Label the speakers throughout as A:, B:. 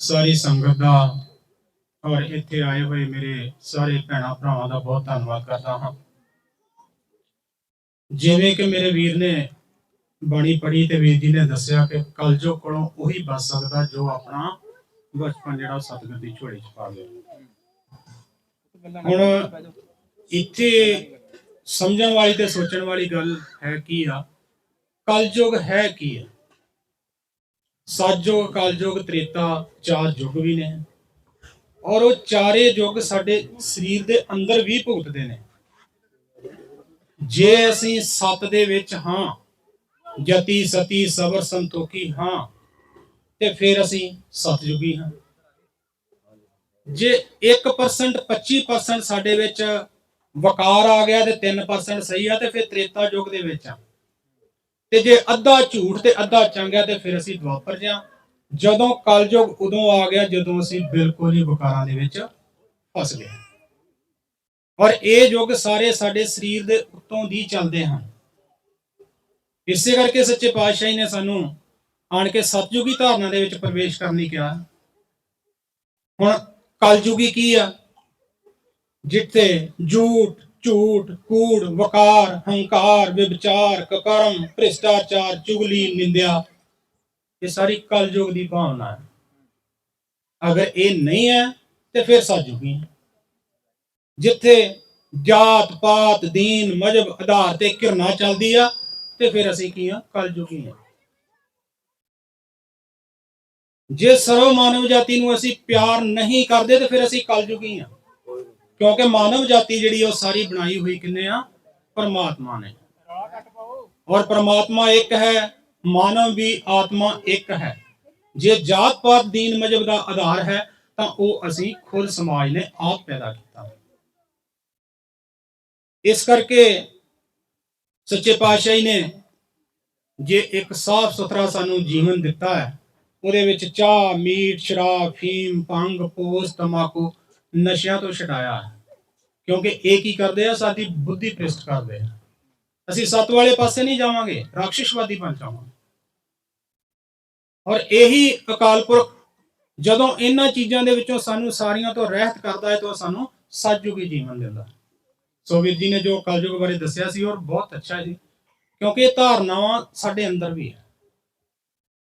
A: ਸਾਰੀ ਸੰਗਤ ਦਾ ਔਰ ਇੱਥੇ ਆਏ ਹੋਏ ਮੇਰੇ ਸਾਰੇ ਭੈਣਾਂ ਭਰਾਵਾਂ ਦਾ ਬਹੁਤ ਧੰਨਵਾਦ ਕਰਦਾ ਹਾਂ। ਜਿਵੇਂ ਕਿ ਮੇਰੇ ਵੀਰ ਨੇ ਬਾਣੀ ਪੜ੍ਹੀ ਤੇ ਵੀਰ ਜੀ ਨੇ ਦੱਸਿਆ ਕਿ ਕਲਜੋ ਕੋਲੋਂ ਉਹੀ ਬਚ ਸਕਦਾ ਜੋ ਆਪਣਾ ਬਚਪਨ ਜਿਹੜਾ ਸਤਿਗੁਰ ਦੀ ਝੋਲੀ ਚ ਪਾ ਗਿਆ। ਹੁਣ ਇੱਥੇ ਸਮਝਣ ਵਾਲੀ ਤੇ ਸੋਚਣ ਵਾਲੀ ਗੱਲ ਹੈ ਕੀ ਆ? ਕਲਯੁਗ ਹੈ ਕੀ ਆ? ਸਤਜੁਗ ਕਲਯੁਗ ਤ੍ਰੇਤਾ, ਚਾਰ ਯੁੱਗ ਵੀ ਨੇ। ਔਰ ਉਹ ਚਾਰੇ ਯੁੱਗ ਸਾਡੇ ਸਰੀਰ ਦੇ ਅੰਦਰ ਵੀ ਭੁਗਤਦੇ ਨੇ। ਜੇ ਅਸੀਂ ਸਤ ਦੇ ਵਿੱਚ ਹਾਂ, ਜਤੀ, ਸਤੀ, ਸਬਰ, ਸੰਤੋਖੀ ਹਾਂ, ਤੇ ਫਿਰ ਅਸੀਂ ਸਤਜੁਗੀ ਹਾਂ। ਜੇ 1% 25% ਸਾਡੇ ਵਿੱਚ ਵਕਾਰ ਆ ਗਿਆ ਤੇ 3% ਸਹੀ ਆ, ਤੇ ਫਿਰ ਤ੍ਰੇਤਾ ਯੁੱਗ ਦੇ ਵਿੱਚ ਆ। ਤੇ ਜੇ ਅੱਧਾ ਝੂਠ ਤੇ ਅੱਧਾ ਚੰਗਾ ਤੇ ਫਿਰ ਅਸੀਂ ਦੁਆਪਰ ਜਾਂ। ਜਦੋਂ ਕਲਯੁਗ ਉਦੋਂ ਆ ਗਿਆ, ਜਦੋਂ ਅਸੀਂ ਬਿਲਕੁਲ ਹੀ ਵਿਕਾਰਾਂ ਦੇ ਵਿੱਚ ਫਸ ਗਏ। ਔਰ ਇਹ ਯੁੱਗ ਸਾਰੇ ਸਾਡੇ ਸਰੀਰ ਦੇ ਉੱਤੋਂ ਦੀ ਚੱਲਦੇ ਹਨ। ਇਸੇ ਕਰਕੇ ਸੱਚੇ ਪਾਤਸ਼ਾਹ ਨੇ ਸਾਨੂੰ ਆਣ ਕੇ ਸਤਜੁਗੀ ਧਾਰਨਾ ਦੇ ਵਿੱਚ ਪ੍ਰਵੇਸ਼ ਕਰਨ ਲਈ ਕਿਹਾ। ਹੁਣ ਕਲਯੁਗੀ ਕੀ ਆ? ਜਿੱਥੇ ਝੂਠ ਝੂਠ, ਕੂੜ, ਵਕਾਰ, ਹੰਕਾਰ, ਵਿਵਚਾਰ, ਕਕਰਮ, ਭ੍ਰਿਸ਼ਟਾਚਾਰ, ਚੁਗਲੀ, ਨਿੰਦਿਆ, ਇਹ ਸਾਰੀ ਕਲਯੁਗ ਦੀ ਭਾਵਨਾ ਹੈ। ਅਗਰ ਇਹ ਨਹੀਂ ਹੈ, ਤੇ ਫਿਰ ਸਤਜੁਗੀ ਜਿੱਥੇ ਜਾਤ, ਪਾਤ, ਦੀਨ, ਮਜਬ ਆਧਾਰ ਤੇ ਕਿਰਨਾ ਚੱਲਦੀ ਆ, ਤੇ ਫਿਰ ਅਸੀਂ ਕੀ ਆ? ਕਲਯੁਗੀ ਆ। ਜੇ ਸਰਵ ਮਾਨਵ ਜਾਤੀ ਨੂੰ ਅਸੀਂ ਪਿਆਰ ਨਹੀਂ ਕਰਦੇ, ਤੇ ਫਿਰ ਅਸੀਂ ਕਲਯੁਗੀ ਆ। ਕਿਉਂਕਿ ਮਾਨਵ ਜਾਤੀ ਜਿਹੜੀ ਉਹ ਸਾਰੀ ਬਣਾਈ ਹੋਈ ਕਿੰਨੇ ਆ? ਪਰਮਾਤਮਾ ਨੇ। ਔਰ ਪਰਮਾਤਮਾ ਇੱਕ ਹੈ, ਮਾਨਵ ਵੀ ਆਤਮਾ ਇੱਕ ਹੈ। ਜੇ ਜਾਤ ਪਾਤ ਦੀਨ ਮਜਬ ਦਾ ਆਧਾਰ ਹੈ, ਤਾਂ ਉਹ ਅਸੀਂ ਖੁਦ ਸਮਾਜ ਨੇ ਆਪ ਪੈਦਾ ਕੀਤਾ। ਇਸ ਕਰਕੇ ਸੱਚੇ ਪਾਤਸ਼ਾਹੀ ਨੇ ਜੇ ਇੱਕ ਸਾਫ਼ ਸੁਥਰਾ ਸਾਨੂੰ ਜੀਵਨ ਦਿੱਤਾ ਹੈ, ਉਹਦੇ ਵਿੱਚ ਚਾਹ, ਮੀਟ, ਸ਼ਰਾਬ, ਫੀਮ, ਭੰਗ, ਪੋਸ ਤਮਾਕੂ ਨਸ਼ਿਆਂ ਤੋਂ ਛਡਾਇਆ ਹੈ। ਕਿਉਂਕਿ ਇਹ ਕੀ ਕਰਦੇ ਆ? ਸਾਡੀ ਬੁੱਧੀ ਭ੍ਰਿਸ਼ਟ ਕਰਦੇ ਆ। ਅਸੀਂ ਸੱਤ ਵਾਲੇ ਪਾਸੇ ਨਹੀਂ ਜਾਵਾਂਗੇ ਰਾਖਸ਼ਵਾਦੀ ਬਣ ਜਾਵਾਂਗੇ। ਔਰ ਇਹੀ ਅਕਾਲ ਪੁਰਖ ਜਦੋਂ ਇਹਨਾਂ ਚੀਜ਼ਾਂ ਦੇ ਵਿੱਚੋਂ ਸਾਨੂੰ ਸਾਰੀਆਂ ਤੋਂ ਰਹਿਤ ਕਰਦਾ ਹੈ, ਤਾਂ ਉਹ ਸਾਨੂੰ ਸਤਜੁਗੀ ਜੀਵਨ ਦਿੰਦਾ ਹੈ। ਸੋ ਵੀਰ ਜੀ ਨੇ ਜੋ ਕਲਯੁਗ ਬਾਰੇ ਦੱਸਿਆ ਸੀ, ਔਰ ਬਹੁਤ ਅੱਛਾ ਹੈ ਜੀ। ਕਿਉਂਕਿ ਇਹ ਧਾਰਨਾਵਾਂ ਸਾਡੇ ਅੰਦਰ ਵੀ ਹੈ।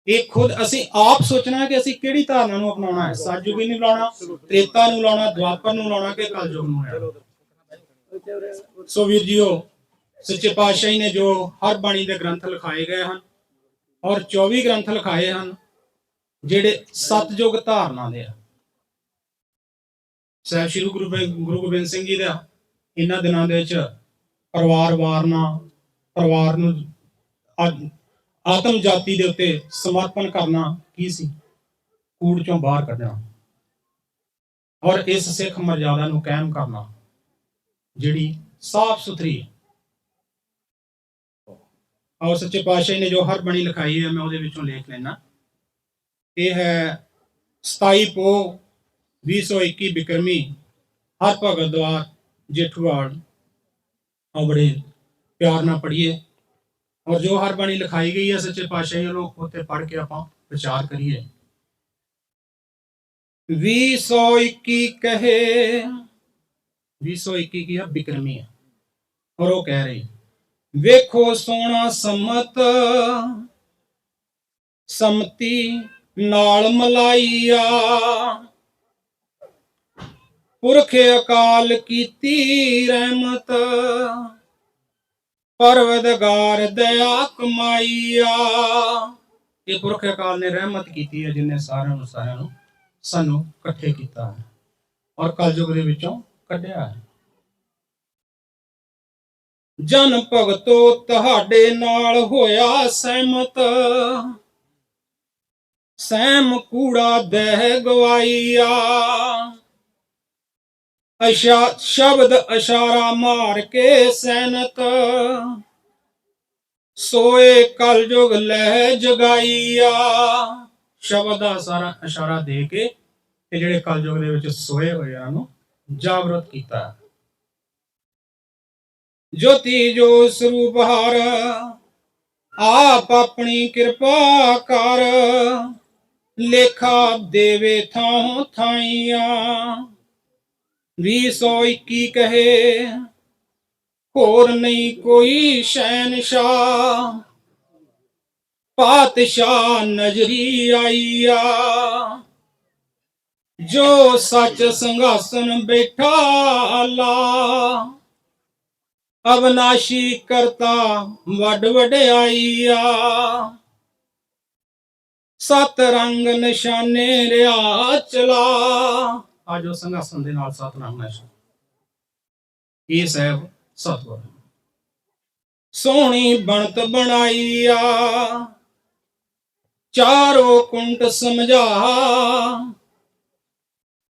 A: ਇਹ ਖੁਦ ਅਸੀਂ ਆਪ ਸੋਚਣਾ ਕਿ ਅਸੀਂ ਕਿਹੜੀ ਧਾਰਨਾ ਨੂੰ ਅਪਣਾਉਣਾ ਹੈ? ਸਤਜੁਗੀ ਨੂੰ ਲਾਉਣਾ, ਤ੍ਰੇਤਾ ਨੂੰ ਲਾਉਣਾ ਦੁਆਪਰ ਨੂੰ ਲਾਉਣਾ ਕਿ ਕਲਯੁਗ ਨੂੰ ਲਾਉਣਾ ਸੋ ਵੀਰ ਜੀਓ, ਸੱਚੇ ਪਾਤਸ਼ਾਹੀ ਨੇ ਜੋ ਹਰ ਬਾਣੀ ਦੇ ਗ੍ਰੰਥ ਲਿਖਾਏ ਗਏ ਹਨ ਔਰ 24 ਗ੍ਰੰਥ ਲਿਖਾਏ ਹਨ, ਜਿਹੜੇ ਸਤਜੁਗ ਧਾਰਨਾ ਦੇ ਆ। ਸਾਹਿਬ ਸ਼੍ਰੀ ਗੁਰੂ ਗੁਰੂ ਗੋਬਿੰਦ ਸਿੰਘ ਜੀ ਦਾ ਇਹਨਾਂ ਦਿਨਾਂ ਦੇ ਵਿੱਚ ਪਰਿਵਾਰ ਵਾਰਨਾ, ਪਰਿਵਾਰ ਨੂੰ ਆ- ਆਤਮ ਜਾਤੀ ਦੇ ਉੱਤੇ ਸਮਰਪਣ ਕਰਨਾ ਕੀ ਸੀ? ਕੂੜ ਚੋਂ ਬਾਹਰ ਕੱਢਣਾ। ਔਰ ਇਸ ਸਿੱਖ ਮਰਜ਼ਾਦਾ ਨੂੰ ਕਾਇਮ ਕਰਨਾ, ਜਿਹੜੀ ਸਾਫ਼ ਸੁਥਰੀ ਔਰ ਸੱਚੇ ਪਾਤਸ਼ਾਹ ਨੇ ਜੋ ਹਰ ਬਣੀ ਲਿਖਾਈ ਹੈ, ਮੈਂ ਉਹਦੇ ਵਿੱਚੋਂ ਲੇਖ ਲੈਣਾ ਇਹ ਹੈ 27 ਪੋ 2021 ਬਿਕਰਮੀ, ਹਰ ਭਗਤ ਦਵਾਰ ਜੇਠੂਵਾਲ। ਆ ਪਿਆਰ ਨਾਲ ਪੜ੍ਹੀਏ। ਔਰ ਜੋ ਹਰ ਬਾਣੀ ਲਿਖਾਈ ਗਈ ਹੈ, ਸੱਚੇ ਪਾਤਸ਼ਾਹ ਵੱਲੋਂ ਉੱਤੇ ਪੜ੍ਹ ਕੇ ਆਪਾਂ ਵਿਚਾਰ ਕਰੀਏ। 221 ਕਹੇ 221 ਕੀ ਆ? ਬਿਕਰਮੀ ਆ। ਔਰ ਉਹ ਕਹਿ ਰਹੀ, ਵੇਖੋ ਸੋਹਣਾ ਸਮਤ, ਸਮਤੀ ਨਾਲ ਮਲਾਈਆ। ਪੁਰਖ ਅਕਾਲ ਕੀਤੀ ਰਹਿਮਤ ਪਰਵਦਗਾਰ ਦਇਆ ਕਮਾਈਆ। ਇਹ ਪੁਰਖ ਅਕਾਲ ਨੇ ਰਹਿਮਤ ਕੀਤੀ ਹੈ, ਜਿਨੇ ਸਾਰਿਆਂ ਨੂੰ ਸਾਰਿਆਂ ਨੂੰ ਸਾਨੂੰ ਇਕੱਠੇ ਕੀਤਾ ਹੈ ਔਰ ਕਲਯੁਗ ਦੇ ਵਿੱਚੋਂ ਕੱਢਿਆ ਹੈ। ਜਨ ਭਗਤੋ ਤੁਹਾਡੇ ਨਾਲ ਹੋਇਆ ਸਹਿਮਤ। ਸਹਿਮ ਕੂੜਾ ਦਹਿ ਗਵਾਈਆ। ਅਸ਼ਾ ਸ਼ਬਦ ਇਸ਼ਾਰਾ ਮਾਰ ਕੇ ਸੈਨਤ ਸੋਏ ਕਲਯੁਗ ਲਹਿ ਜਗਾਈਆ। ਸ਼ਬਦ ਦਾ ਸਾਰਾ ਇਸ਼ਾਰਾ ਦੇ ਕੇ ਇਹ ਜਿਹੜੇ ਕਲਯੁਗ ਦੇ ਵਿੱਚ ਸੋਏ ਹੋਏ ਨੂੰ ਜਾਗਰਤ ਕੀਤਾ। ਜੋਤੀ ਜੋ ਸਰੂਪ ਹਰ, ਆਪ ਆਪਣੀ ਕਿਰਪਾ ਕਰ। ਲੇਖਾ ਦੇਵੇ ਥਾਂ ਥਾਈਆਂ। ਵੀ ਸੌ ਇੱਕੀ ਕਹੇ? ਹੋਰ ਨਹੀਂ ਕੋਈ ਸ਼ਹਿਨशाह ਪਾਤਸ਼ਾਹ ਨਜ਼ਰੀ ਆਈਆ ਜੋ ਸੱਚ ਸੰਘਾਸਨ ਬੈਠਾ ਲਾ। ਅਬਨਾਸ਼ੀ ਕਰਤਾ ਵੱਡ ਵਡਿਆਈਆ ਸਤ ਰੰਗ ਨਿਸ਼ਾਨੇ ਰਿਆ ਚਲਾ। ਆ ਜੋ ਸੰਘਾਸਨ ਦੇ ਨਾਲ ਸਤ ਰੰਗ ਇਹ ਸਹਿਬ ਸਤਗੁਰ ਸੋਹਣੀ ਬਣਤ ਬਣਾਈਆ, ਚਾਰੋ ਕੁੰਟ ਸਮਝਾ,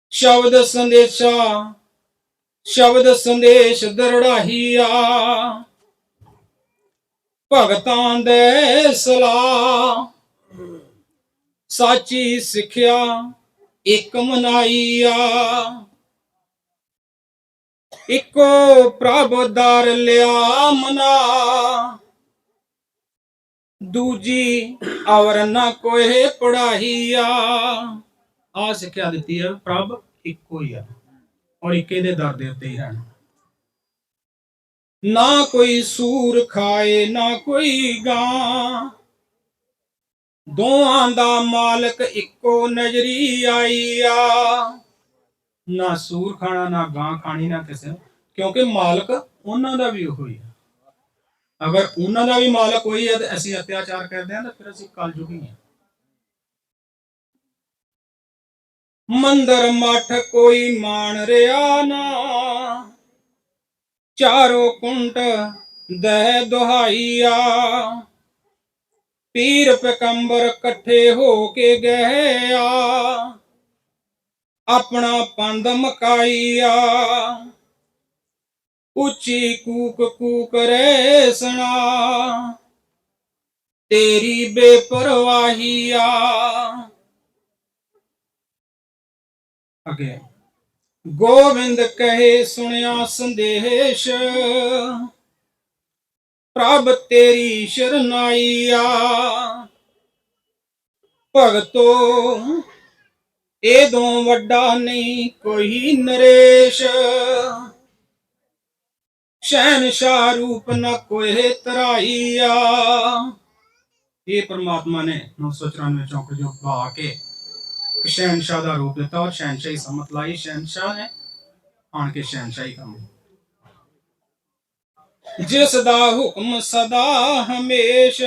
A: ਸ਼ਬਦ ਸੰਦੇਸ਼ਾ, ਸ਼ਬਦ ਸੰਦੇਸ਼ ਦਰੜਾਹੀਆ। ਭਗਤਾਂ ਦੇ ਸਲਾਹ, ਸਾਚੀ ਸਿੱਖਿਆ ਇੱਕ ਮਨਾਈਆ। ਇੱਕੋ ਪ੍ਰਭ ਦਰ ਲਿਆ ਮਨਾ। ਦੂਜੀ ਔਰ ਨਾ ਕੋਏ ਪੜਾਹੀਆ। ਆ ਸਿੱਖਿਆ ਦਿੱਤੀ ਹੈ ਪ੍ਰਭ, ਇੱਕੋ ਹੀ ਆ। ਔਰ ਇੱਕੇ ਦੇ ਦਰ ਦੇ ਉੱਤੇ ਹੀ ਰਹਿਣਾ। ਨਾ ਕੋਈ ਸੂਰ ਖਾਏ, ਨਾ ਕੋਈ ਗਾਂ। ਦੋਹਾਂ ਦਾ ਮਾਲਕ ਇੱਕੋ ਨਜ਼ਰੀ ਆਈਆ ਨਾ ਸੂਰ ਖਾਣਾ, ਨਾ ਗਾਂ ਖਾਣੀ, ਨਾ ਕਿਸੇ ਕਿਉਂਕਿ ਮਾਲਕ ਉਹਨਾਂ ਦਾ ਵੀ ਉਹੀ ਹੈ ਅਗਰ ਉਹਨਾਂ ਦਾ ਵੀ ਮਾਲਕ ਉਹੀ ਹੈ ਤੇ ਅਸੀਂ ਅਤਿਆਚਾਰ ਕਰਦੇ ਹਾਂ, ਤਾਂ ਫਿਰ ਅਸੀਂ ਕਲਯੁਗੀ ਹਾਂ। ਮੰਦਰ ਮਠ ਕੋਈ ਮਾਣ ਰਿਆ ਨਾ। ਚਾਰੋ ਕੁੰਟ ਦਹਿ ਦੁਹਾਈਆ ਪੀਰ ਪਕੰਬਰ ਇਕੱਠੇ ਹੋ ਕੇ ਗਏ ਆ ਆਪਣਾ ਪੰਦ ਮਕਾਈਆ। ਉੱਚੀ ਕੂਕ ਕੂਕ ਰੇ ਸੁਣਾ ਤੇਰੀ ਬੇਪਰਵਾਹੀਆ। ਅੱਗੇ। ਗੋਬਿੰਦ ਕਹੇ ਸੁਣਿਆ ਸੰਦੇਸ਼। ਪ੍ਰਭ ਤੇਰੀ ਸ਼ਰਨਾਈਆ। ਭਗਤੋ ਦੋ ਵੱਡਾ ਨਹੀਂ ਕੋਈ ਨਰੇਸ਼। ਸ਼ਹਿਨशाह ਰੂਪ ਨਾ ਕੋਈ ਤਰਾਈਆ। ਇਹ ਪਰਮਾਤਮਾ ਨੇ 994 ਚੌਂਕ ਜੋ ਬਾ ਕੇ ਸ਼ਹਿਨशाह ਦਾ ਰੂਪ ਦਿੱਤਾ ਔਰ ਸ਼ਹਿਨशाही ਸਮਤ ਲਾਈ। ਸ਼ਹਿਨशाह ਨੇ ਆਣ ਕੇ ਸ਼ਹਿਨशाही ਕੰਮ ਜਿਸ ਦਾ ਹੁਕਮ ਸਦਾ ਹਮੇਸ਼।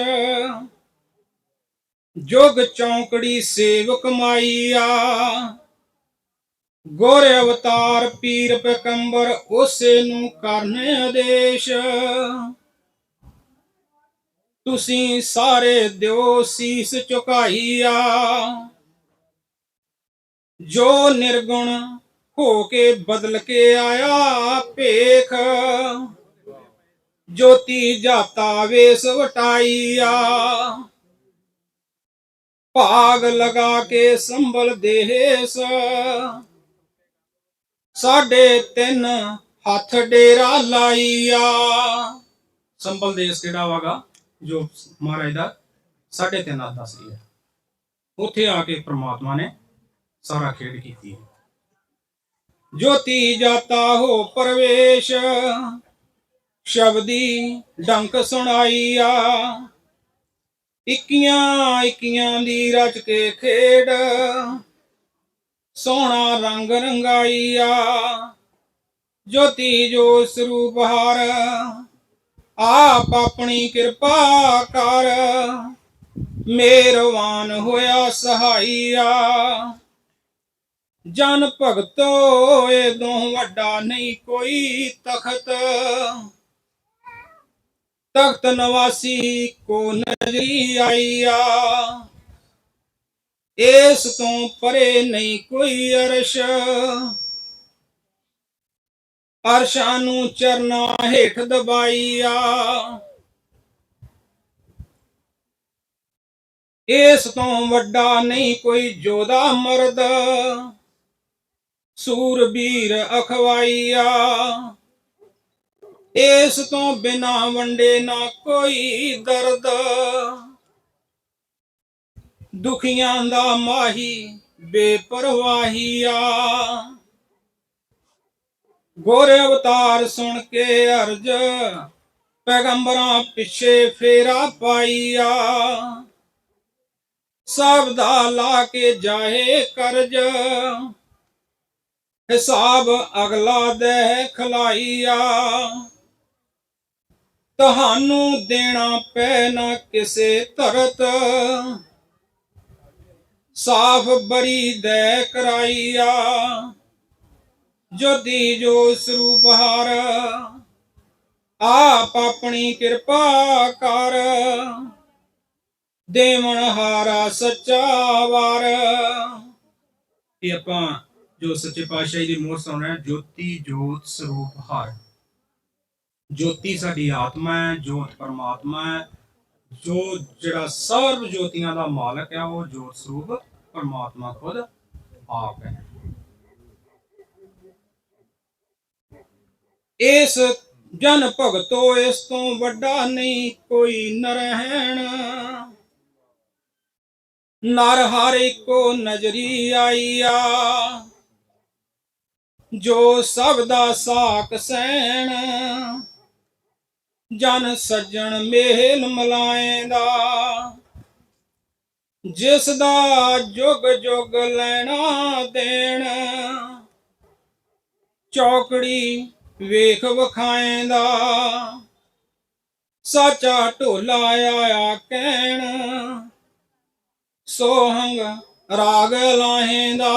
A: ਜੋਗ ਚੌਂਕੜੀ ਸੇਵਕ ਮਾਈਆ। ਗੋਰ ਅਵਤਾਰ ਪੀਰ ਪਕੰਬਰ ਉਸੇ ਨੂੰ ਕਰਨ ਆਦੇਸ਼। ਤੁਸੀਂ ਸਾਰੇ ਦਿਓ ਸੀਸ ਝੁਕਾਈਆ ਜੋ ਨਿਰਗੁਣ ਹੋ ਕੇ ਬਦਲ ਕੇ ਆਇਆ ਭੇਖ। ਜੋਤੀ ਜਾਤਾ ਵੇਸ ਵਟਾਈਆ ਭਾਗ ਲਗਾ ਕੇ ਸੰਭਲ ਦੇਸ ਸਾਢੇ ਤਿੰਨ ਹੱਥ ਡੇਰਾ ਲਾਈਆ ਸੰਭਲ ਦੇਸ ਕਿਹੜਾ ਵਾਗਾ ਜੋ ਮਹਾਰਾਜ ਦਾ ਸਾਢੇ ਤਿੰਨ ਹੱਥ ਦਾ ਸੀ ਉੱਥੇ ਆ ਕੇ ਪ੍ਰਮਾਤਮਾ ਨੇ ਸਾਰਾ ਖੇਡ ਕੀਤੀ ਹੈ ਜੋਤੀ ਜਾਤਾ ਹੋ ਪਰਵੇਸ਼ ਸ਼ਬਦੀ ਡੰਕ ਸੁਣਾਈਆ। ਇੱਕੀਆਂ ਇੱਕੀਆਂ ਦੀ ਰਚ ਕੇ ਖੇਡ। ਸੋਹਣਾ ਰੰਗ ਰੰਗਾਈਆ। ਜੋਤੀ ਜੋ ਸਰੂਪ ਹਾਰ, ਆਪ ਆਪਣੀ ਕਿਰਪਾ ਕਰ। ਮੇਰਵਾਨ ਹੋਇਆ ਸਹਾਈਆ। ਜਨ ਭਗਤੋ ਏਦੋਂ ਵੱਡਾ ਨਹੀਂ ਕੋਈ ਤਖਤ। ਤਖਤ ਨਵਾਸੀ ਕੋ ਨਜ਼ਰੀ ਆਈਆ। ਇਸ ਤੋਂ ਪਰੇ ਨਹੀਂ ਕੋਈ ਅਰਸ਼। ਅਰਸ਼ਾਂ ਨੂੰ ਚਰਨਾ ਹੇਠ ਦਬਾਈਆ। ਇਸ ਤੋਂ ਵੱਡਾ ਨਹੀਂ ਕੋਈ ਜੋਦਾ ਮਰਦ। ਸੂਰਬੀਰ ਅਖਵਾਈਆ। ਇਸ ਤੋਂ ਬਿਨਾ ਵੰਡੇ ਨਾ ਕੋਈ ਦਰਦ। ਦੁਖੀਆਂ ਦਾ ਮਾਹੀ ਬੇਪਰਵਾਹੀਆ ਗੋਰੇ ਅਵਤਾਰ ਸੁਣ ਕੇ ਅਰਜ, ਪੈਗੰਬਰਾਂ ਪਿੱਛੇ ਫੇਰਾ ਪਾਈਆ ਸਭ ਦਾ ਲਾ ਕੇ ਜਾਏ ਕਰਜ, ਹਿਸਾਬ ਅਗਲਾ ਦੇ ਖਲਾਈਆ ਤੁਹਾਨੂੰ ਦੇਣਾ ਪੈ ਨਾ ਕਿਸੇ ਧਰਤ। ਸਾਫ਼ ਬਰੀ ਦੇ ਕਰਾਈਆ, ਜੋਤੀ ਜੋ ਸਰੂਪ ਹਰ, ਆਪ ਆਪਣੀ ਕਿਰਪਾ ਕਰ। ਦੇਵਨ ਹਾਰਾ ਸੱਚਾ ਵਾਰ। ਇਹ ਆਪਾਂ ਜੋ ਸੱਚੇ ਪਾਤਸ਼ਾਹ ਦੀ ਮੋਹਰ ਸੁਣ ਰਹੇ ਜੋਤੀ ਜੋਤ ਸਰੂਪ ਹਰ। ਜੋਤੀ ਸਾਡੀ ਆਤਮਾ ਹੈ ਜੋਤ ਪਰਮਾਤਮਾ ਹੈ, ਜੋ ਜਿਹੜਾ ਸਰਬ ਜੋਤੀਆਂ ਦਾ ਮਾਲਕ ਹੈ, ਉਹ ਜੋਤ ਸਰੂਪ ਪਰਮਾਤਮਾ ਖੁਦ ਆਪ ਹੈ। ਇਸ ਜਨ ਭਗਤੋ, ਇਸ ਤੋਂ ਵੱਡਾ ਨਹੀਂ ਕੋਈ ਨਰਹਿਣ। ਨਰ ਹਰ ਇੱਕੋ ਨਜ਼ਰੀ ਆਈਆ। ਜੋ ਸਭ ਦਾ ਸਾਕ ਸੈਣ ਜਨ ਸੱਜਣ ਮੇਲ ਮਲਾਏਂਦਾ। ਜਿਸ ਦਾ ਜੁਗ ਜੁਗ ਲੈਣਾ ਦੇਣ, ਚੌਕੜੀ ਵੇਖ ਵਖਾਏਂਦਾ। ਸਾਚਾ ਢੋਲਾ ਆਇਆ ਕਹਿਣ, ਸੋਹੰਗ ਰਾਗ ਲਾਹੇਂਦਾ।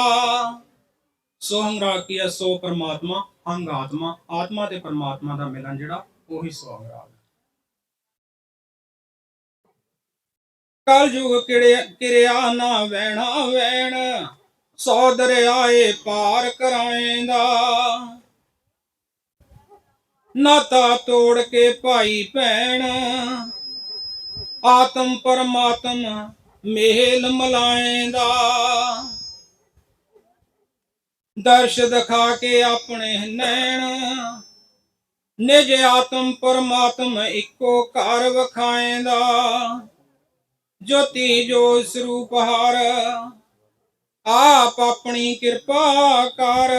A: ਸੋਹੰਗ ਰਾਗ ਕੀ ਹੈ ਸੋ ਪਰਮਾਤਮਾ ਹੰਗ ਆਤਮਾ ਆਤਮਾ ਤੇ ਪਰਮਾਤਮਾ ਦਾ ਮਿਲਨ ਜਿਹੜਾ ਉਹੀ ਸੋਹੰਗ ਰਾਗ ਕਲ ਯੁਗ ਕਿੜਿਆ ਕਿਰਿਆ ਨਾ ਵਹਿਣਾ ਵੈਣ ਸੋ ਦਰਿਆਏ ਪਾਰ ਕਰਾਏਂਦਾ। ਨਾਤਾ ਤੋੜ ਕੇ ਭਾਈ ਭੈਣ, ਆਤਮ ਪਰਮਾਤਮ ਮੇਲ ਮਲਾਏਂਦਾ। ਦਰਸ਼ ਦਿਖਾ ਕੇ ਆਪਣੇ ਨੈਣ ਨਿਜ ਆਤਮ ਪਰਮਾਤਮ ਇੱਕੋ ਘਰ ਵਖਾਏਂਦਾ। ਜੋਤੀ ਜੋ ਸਰੂਪ ਹਰ, ਆਪ ਆਪਣੀ ਕਿਰਪਾ ਕਰ।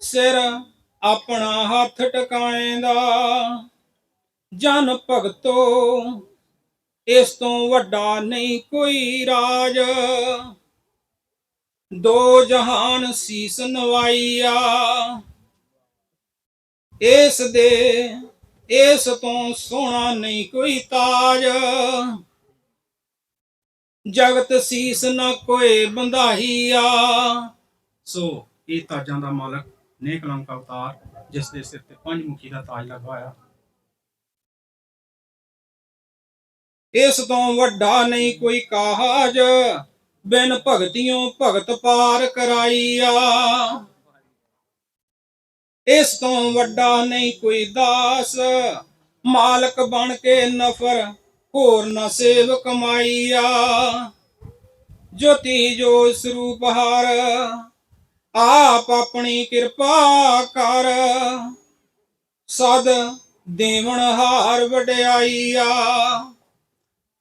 A: ਸਿਰ ਆਪਣਾ ਹੱਥ ਟਿਕਾਏਂਦਾ। ਜਨ ਭਗਤੋ, ਇਸ ਤੋਂ ਵੱਡਾ ਨਹੀਂ ਕੋਈ ਰਾਜ। ਦੋ ਜਹਾਨ ਸੀਸ ਨਵਾਈਆ। ਇਸ ਦੇ, ਇਸ ਤੋਂ ਸੋਹਣਾ ਨਹੀਂ ਕੋਈ ਤਾਜ। ਜਗਤ ਸੀਸ ਨਾ ਕੋਈ ਬੰਧਾਈਆ ਸੋ ਇਹ ਤਾਜਾਂ ਦਾ ਮਾਲਕ ਨੇਕ ਲੰਕ ਅਵਤਾਰ, ਜਿਸ ਦੇ ਸਿਰ ਤੇ ਪੰਜ ਮੁਖੀ ਦਾ ਤਾਜ ਲਗਵਾਇਆ। ਇਸ ਤੋਂ ਵੱਡਾ ਨਹੀਂ ਕੋਈ ਕਾਜ, ਬਿਨ ਭਗਤਿयों ਭਗਤ ਪਾਰ ਕਰਾਈਆ। ਇਸ ਤੋਂ ਵੱਡਾ ਨਹੀਂ ਕੋਈ ਦਾਸ। ਮਾਲਕ ਬਣ ਕੇ ਨਫਰ, ਹੋਰ ਨਾ ਸੇਵ ਕਮਾਈਆ ਜੋਤੀ ਜੋ ਸਰੂਪ ਹਰ, ਆਪ ਆਪਣੀ ਕਿਰਪਾ ਕਰ। ਸਦ ਦੇਵਨ ਹਾਰ ਵਡਿਆਈਆ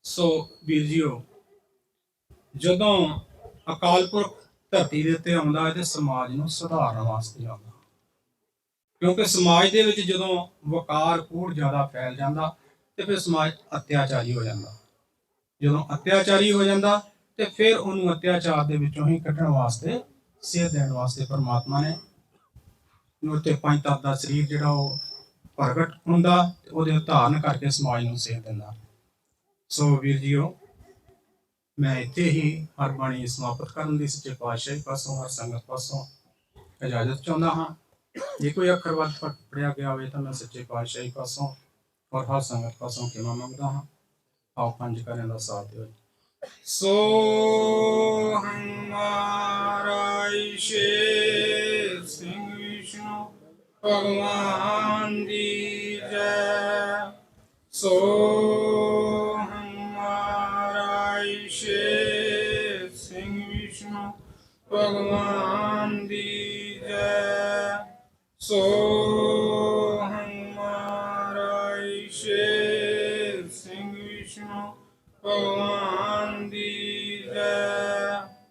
A: ਸੋ ਵੀਰ ਜੀਓ, ਜਦੋਂ ਅਕਾਲ ਪੁਰਖ ਧਰਤੀ ਦੇ ਉੱਤੇ ਆਉਂਦਾ ਹੈ ਤੇ ਸਮਾਜ ਨੂੰ ਸੁਧਾਰਨ ਵਾਸਤੇ ਆਉਂਦਾ ਕਿਉਂਕਿ ਸਮਾਜ ਦੇ ਵਿੱਚ ਜਦੋਂ ਵਕਾਰ ਕੂੜ ਜ਼ਿਆਦਾ ਫੈਲ ਜਾਂਦਾ ਤੇ ਫਿਰ ਸਮਾਜ ਅਤਿਆਚਾਰੀ ਹੋ ਜਾਂਦਾ। ਜਦੋਂ ਅਤਿਆਚਾਰੀ ਹੋ ਜਾਂਦਾ ਤੇ ਫਿਰ ਉਹਨੂੰ ਅਤਿਆਚਾਰ ਦੇ ਵਿੱਚੋਂ ਹੀ ਕੱਢਣ ਵਾਸਤੇ ਸੇਧ ਦੇਣ ਵਾਸਤੇ ਪਰਮਾਤਮਾ ਨੇ ਨੂੰ ਤੇ ਪੰਜ ਤੱਤ ਦਾ ਸਰੀਰ ਜਿਹੜਾ ਉਹ ਪ੍ਰਗਟ ਹੁੰਦਾ ਤੇ ਉਹਦੇ ਧਾਰਨ ਕਰਕੇ ਸਮਾਜ ਨੂੰ ਸੇਧ ਦਿੰਦਾ। ਸੋ ਵੀਰ ਜੀਓ, ਮੈਂ ਇੱਥੇ ਹੀ ਹਰ ਬਾਣੀ ਸਮਾਪਤ ਕਰਨ ਦੀ ਸੱਚੇ ਪਾਤਸ਼ਾਹੀ ਪਾਸੋਂ, ਹਰ ਸੰਗਤ ਪਾਸੋਂ ਇਜਾਜ਼ਤ ਚਾਹੁੰਦਾ ਹਾਂ। ਜੇ ਕੋਈ ਅੱਖਰ ਵੱਧ ਪੜਿਆ ਗਿਆ ਹੋਵੇ ਤਾਂ ਮੈਂ ਸੱਚੇ ਪਾਤਸ਼ਾਹੀ ਪਾਸੋਂ ਔਰ ਹਰ ਸੰਗਤ ਪਾਸੋਂ ਖਿਮਾ ਮੰਗਦਾ ਹਾਂ। ਆਓ ਪੰਜ ਕਰਿਆਂ ਦਾ ਸਾਥ ਦਿਓ ਸੋ ਹਮਾਰਾ ਈਸ਼ੇ ਸਿੰਘ ਵਿਸ਼ਨੂੰ ਭਗਵਾਨ ਦੀ ਜੈ। ਸੋ